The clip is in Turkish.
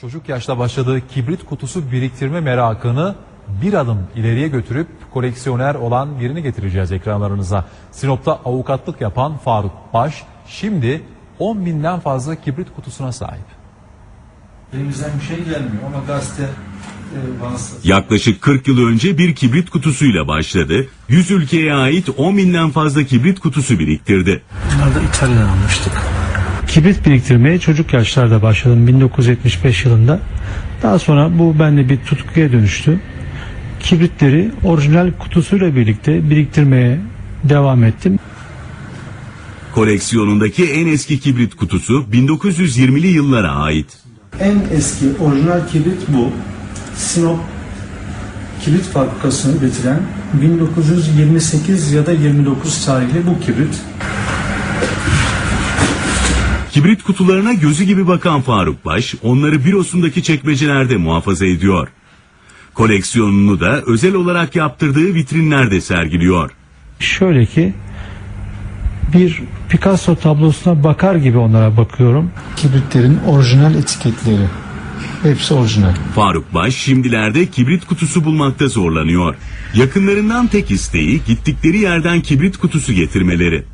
Çocuk yaşta başladığı kibrit kutusu biriktirme merakını bir adım ileriye götürüp koleksiyoner olan birini getireceğiz ekranlarınıza. Sinop'ta avukatlık yapan Faruk Baş şimdi 10 binden fazla kibrit kutusuna sahip. Elimizden bir şey gelmiyor ama gazete e. Yaklaşık 40 yıl önce bir kibrit kutusuyla başladı. 100 ülkeye ait 10 binden fazla kibrit kutusu biriktirdi. Bunları da İtalya'dan almıştık. Kibrit biriktirmeye çocuk yaşlarda başladım 1975 yılında. Daha sonra bu bende bir tutkuya dönüştü. Kibritleri orijinal kutusuyla birlikte biriktirmeye devam ettim. Koleksiyonundaki en eski kibrit kutusu 1920'li yıllara ait. En eski orijinal kibrit bu. Sinop kibrit fabrikasını bitiren 1928 ya da 29 tarihli bu kibrit. Kibrit kutularına gözü gibi bakan Faruk Baş, onları bürosundaki çekmecelerde muhafaza ediyor. Koleksiyonunu da özel olarak yaptırdığı vitrinlerde sergiliyor. Şöyle ki bir Picasso tablosuna bakar gibi onlara bakıyorum. Kibritlerin orijinal etiketleri. Hepsi orijinal. Faruk Baş şimdilerde kibrit kutusu bulmakta zorlanıyor. Yakınlarından tek isteği gittikleri yerden kibrit kutusu getirmeleri.